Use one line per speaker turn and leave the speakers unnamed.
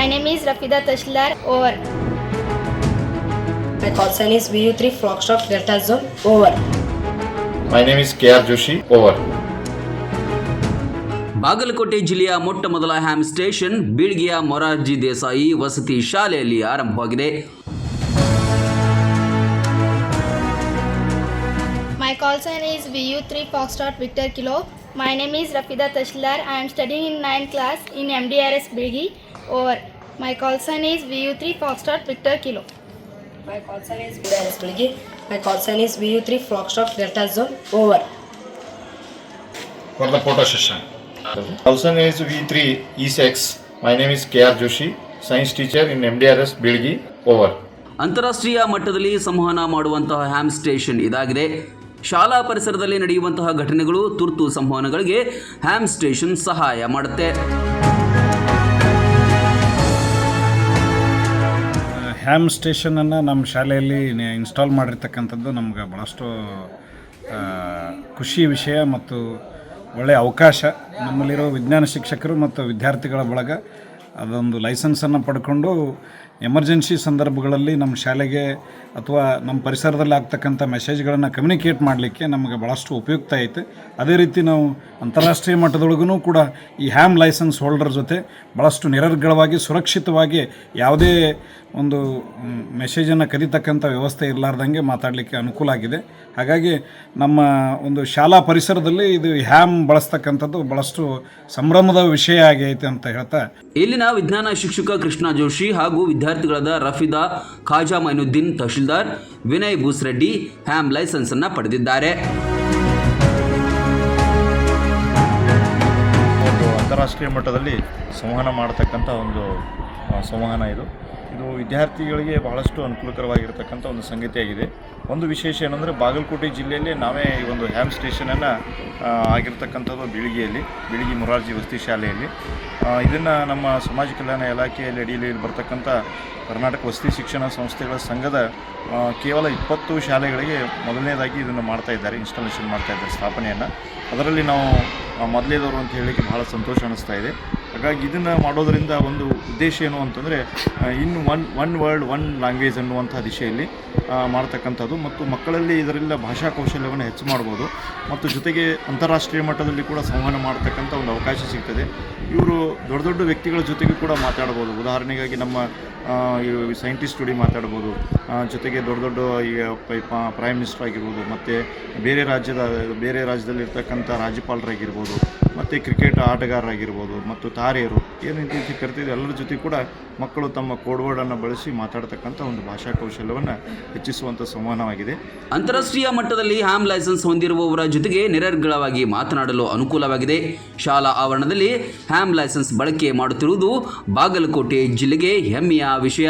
My name is Rafida Tashlar. Over.
My call sign is VU3 Foxtrot Delta Zone. Over.
My name is KR Joshi. Over.
Bagalkote ಜಿಲ್ಲೆಯ ಮೊಟ್ಟ ಮೊದಲ ham station ಬೀಳ್ಗಿಯ ಮೊರಾರ್ಜಿ ದೇಸಾಯಿ ವಸತಿ ಶಾಲೆಯಲ್ಲಿ ಆರಂಭವಾಗಿದೆ
My call sign is VU3 Foxtrot Victor Kilo. My name is Rafida Tashlar. I am studying in 9th class in MDRS Bilgi. Over. My call sign is VU3 Foxtrot Victor Kilo.
My call sign is VRS Bilgi. My call sign is VU3 Foxtrot Delta Zone. Over.
For the photo session. Call sign is V3 E6. My name is KR Joshi. Science teacher in MDRS Bilgi. Over.
ಅಂತಾರಾಷ್ಟ್ರೀಯ ಮಟ್ಟದಲ್ಲಿ ಸಂವಹನ ಮಾಡುವಂತಹ ham station ಇದಾಗಿದೆ ಶಾಲಾ ಪರಿಸರದಲ್ಲಿ ನಡೆಯುವಂತಹ ಘಟನೆಗಳು ತುರ್ತು ಸಂವಹನಗಳಿಗೆ ಹ್ಯಾಮ್ ಸ್ಟೇಷನ್ ಸಹಾಯ ಮಾಡುತ್ತೆ
ಹ್ಯಾಮ್ ಸ್ಟೇಷನನ್ನು ನಮ್ಮ ಶಾಲೆಯಲ್ಲಿ ಇನ್ಸ್ಟಾಲ್ ಮಾಡಿರ್ತಕ್ಕಂಥದ್ದು ನಮ್ಗೆ ಭಾಳಷ್ಟು ಖುಷಿ ವಿಷಯ ಮತ್ತು ಒಳ್ಳೆಯ ಅವಕಾಶ. ನಮ್ಮಲ್ಲಿರೋ ವಿಜ್ಞಾನ ಶಿಕ್ಷಕರು ಮತ್ತು ವಿದ್ಯಾರ್ಥಿಗಳ ಬಳಗ ಅದೊಂದು ಲೈಸೆನ್ಸನ್ನು ಪಡ್ಕೊಂಡು ಎಮರ್ಜೆನ್ಸಿ ಸಂದರ್ಭಗಳಲ್ಲಿ ನಮ್ಮ ಶಾಲೆಗೆ ಅಥವಾ ನಮ್ಮ ಪರಿಸರದಲ್ಲಿ ಆಗ್ತಕ್ಕಂಥ ಮೆಸೇಜ್ಗಳನ್ನು ಕಮ್ಯುನಿಕೇಟ್ ಮಾಡಲಿಕ್ಕೆ ನಮಗೆ ಭಾಳಷ್ಟು ಉಪಯುಕ್ತ ಐತೆ. ಅದೇ ರೀತಿ ನಾವು ಅಂತಾರಾಷ್ಟ್ರೀಯ ಮಟ್ಟದೊಳಗೂ ಕೂಡ ಈ ಹ್ಯಾಮ್ ಲೈಸೆನ್ಸ್ ಹೋಲ್ಡರ್ ಜೊತೆ ಭಾಳಷ್ಟು ನಿರರ್ಗಳವಾಗಿ, ಸುರಕ್ಷಿತವಾಗಿ ಯಾವುದೇ ಒಂದು ಮೆಸೇಜನ್ನು ಕದೀತಕ್ಕಂಥ ವ್ಯವಸ್ಥೆ ಇರಲಾರ್ದಂಗೆ ಮಾತಾಡಲಿಕ್ಕೆ ಅನುಕೂಲ ಆಗಿದೆ. ಹಾಗಾಗಿ ನಮ್ಮ ಒಂದು ಶಾಲಾ ಪರಿಸರದಲ್ಲಿ ಇದು ಹ್ಯಾಮ್ ಬಳಸ್ತಕ್ಕಂಥದ್ದು ಭಾಳಷ್ಟು ಸಂಭ್ರಮದ ವಿಷಯ ಆಗೈತೆ ಅಂತ ಹೇಳ್ತಾ.
ಇಲ್ಲಿನ ವಿಜ್ಞಾನ ಶಿಕ್ಷಕ ಕೃಷ್ಣ ಜೋಶಿ ಹಾಗೂ ವಿದ್ಯಾರ್ಥಿಗಳಾದ ರಫೀದಾ, ಖಾಜಾ ಮೈನುದ್ದೀನ್ ತಹಶೀಲ್ದಾರ್, ವಿನಯ್ ಭೂಸ್ರೆಡ್ಡಿ ಹ್ಯಾಮ್ ಲೈಸೆನ್ಸ್ ಅನ್ನು ಪಡೆದಿದ್ದಾರೆ.
ಅಂತಾರಾಷ್ಟ್ರೀಯ ಮಟ್ಟದಲ್ಲಿ ಸಂವಹನ ಮಾಡತಕ್ಕಂಥ ಒಂದು ಸಂವಹನ ಇದು. ಇದು ವಿದ್ಯಾರ್ಥಿಗಳಿಗೆ ಬಹಳಷ್ಟು ಅನುಕೂಲಕರವಾಗಿರ್ತಕ್ಕಂಥ ಒಂದು ಸಂಗತಿಯಾಗಿದೆ ಒಂದು ವಿಶೇಷ ಏನಂದರೆ ಬಾಗಲಕೋಟೆ ಜಿಲ್ಲೆಯಲ್ಲಿ ನಾವೇ ಈ ಒಂದು ಹ್ಯಾಮ್ ಸ್ಟೇಷನನ್ನು ಆಗಿರ್ತಕ್ಕಂಥದ್ದು ಬೀಳಿಗೆಯಲ್ಲಿ, ಬಿಳಿಗಿ ಮೊರಾರ್ಜಿ ವಸತಿ ಶಾಲೆಯಲ್ಲಿ. ಇದನ್ನು ನಮ್ಮ ಸಮಾಜ ಕಲ್ಯಾಣ ಇಲಾಖೆಯಲ್ಲಿ ಅಡಿಯಲ್ಲಿ ಬರ್ತಕ್ಕಂಥ ಕರ್ನಾಟಕ ವಸತಿ ಶಿಕ್ಷಣ ಸಂಸ್ಥೆಗಳ ಸಂಘದ ಕೇವಲ ಇಪ್ಪತ್ತು ಶಾಲೆಗಳಿಗೆ ಮೊದಲನೇದಾಗಿ ಇದನ್ನು ಮಾಡ್ತಾ ಇದ್ದಾರೆ ಇನ್ಸ್ಟಾಲೇಷನ್ ಮಾಡ್ತಾ ಇದ್ದಾರೆ ಸ್ಥಾಪನೆಯನ್ನು. ಅದರಲ್ಲಿ ನಾವು ಮೊದಲೇದವರು ಅಂತ ಹೇಳಲಿಕ್ಕೆ ಬಹಳ ಸಂತೋಷ ಅನ್ನಿಸ್ತಾ ಇದೆ. ಹಾಗಾಗಿ ಇದನ್ನು ಮಾಡೋದರಿಂದ ಒಂದು ಉದ್ದೇಶ ಏನು ಅಂತಂದರೆ ಇನ್ನು one one world one language ಅನ್ನುವಂಥ ದಿಶೆಯಲ್ಲಿ ಮಾಡ್ತಕ್ಕಂಥದ್ದು ಮತ್ತು ಮಕ್ಕಳಲ್ಲಿ ಇದರಿಂದ ಭಾಷಾ ಕೌಶಲ್ಯವನ್ನು ಹೆಚ್ಚು ಮಾಡ್ಬೋದು. ಮತ್ತು ಜೊತೆಗೆ ಅಂತಾರಾಷ್ಟ್ರೀಯ ಮಟ್ಟದಲ್ಲಿ ಕೂಡ ಸಂವಹನ ಮಾಡ್ತಕ್ಕಂಥ ಒಂದು ಅವಕಾಶ ಸಿಗ್ತದೆ. ಇವರು ದೊಡ್ಡ ದೊಡ್ಡ ವ್ಯಕ್ತಿಗಳ ಜೊತೆಗೂ ಕೂಡ ಮಾತಾಡ್ಬೋದು. ಉದಾಹರಣೆಗಾಗಿ ನಮ್ಮ ಸೈಂಟಿಸ್ಟ್ ಜೋಡಿ ಮಾತಾಡ್ಬೋದು. ಜೊತೆಗೆ ದೊಡ್ಡ ದೊಡ್ಡ ಈಗ ಪ್ರೈಮ್ ಮಿನಿಸ್ಟರ್ ಆಗಿರ್ಬೋದು. ಮತ್ತು ಬೇರೆ ರಾಜ್ಯದ, ಬೇರೆ ರಾಜ್ಯದಲ್ಲಿ ಇರ್ತಕ್ಕಂಥ ರಾಜ್ಯಪಾಲರಾಗಿರ್ಬೋದು. ಮತ್ತು ಕ್ರಿಕೆಟ್ ಆಟಗಾರರಾಗಿರ್ಬೋದು ಮತ್ತು ತಾರೆಯರು, ಏನು ರೀತಿ ಕರಿತಿದೆ ಎಲ್ಲರ ಜೊತೆ ಕೂಡ ಮಕ್ಕಳು ತಮ್ಮ ಕೋಡ್ವರ್ಡನ್ನು ಬಳಸಿ ಮಾತಾಡ್ತಕ್ಕಂಥ ಒಂದು ಭಾಷಾ ಕೌಶಲ್ಯವನ್ನು ಹೆಚ್ಚಿಸುವಂಥ ಸಂವಹನವಾಗಿದೆ.
ಅಂತಾರಾಷ್ಟ್ರೀಯ ಮಟ್ಟದಲ್ಲಿ ಹ್ಯಾಮ್ ಲೈಸೆನ್ಸ್ ಹೊಂದಿರುವವರ ಜೊತೆಗೆ ನಿರರ್ಗಳವಾಗಿ ಮಾತನಾಡಲು ಅನುಕೂಲವಾಗಿದೆ. ಶಾಲಾ ಆವರಣದಲ್ಲಿ ಹ್ಯಾಮ್ ಲೈಸೆನ್ಸ್ ಬಳಕೆ ಮಾಡುತ್ತಿರುವುದು ಬಾಗಲಕೋಟೆ ಜಿಲ್ಲೆಗೆ ಹೆಮ್ಮೆಯ ವಿಷಯ.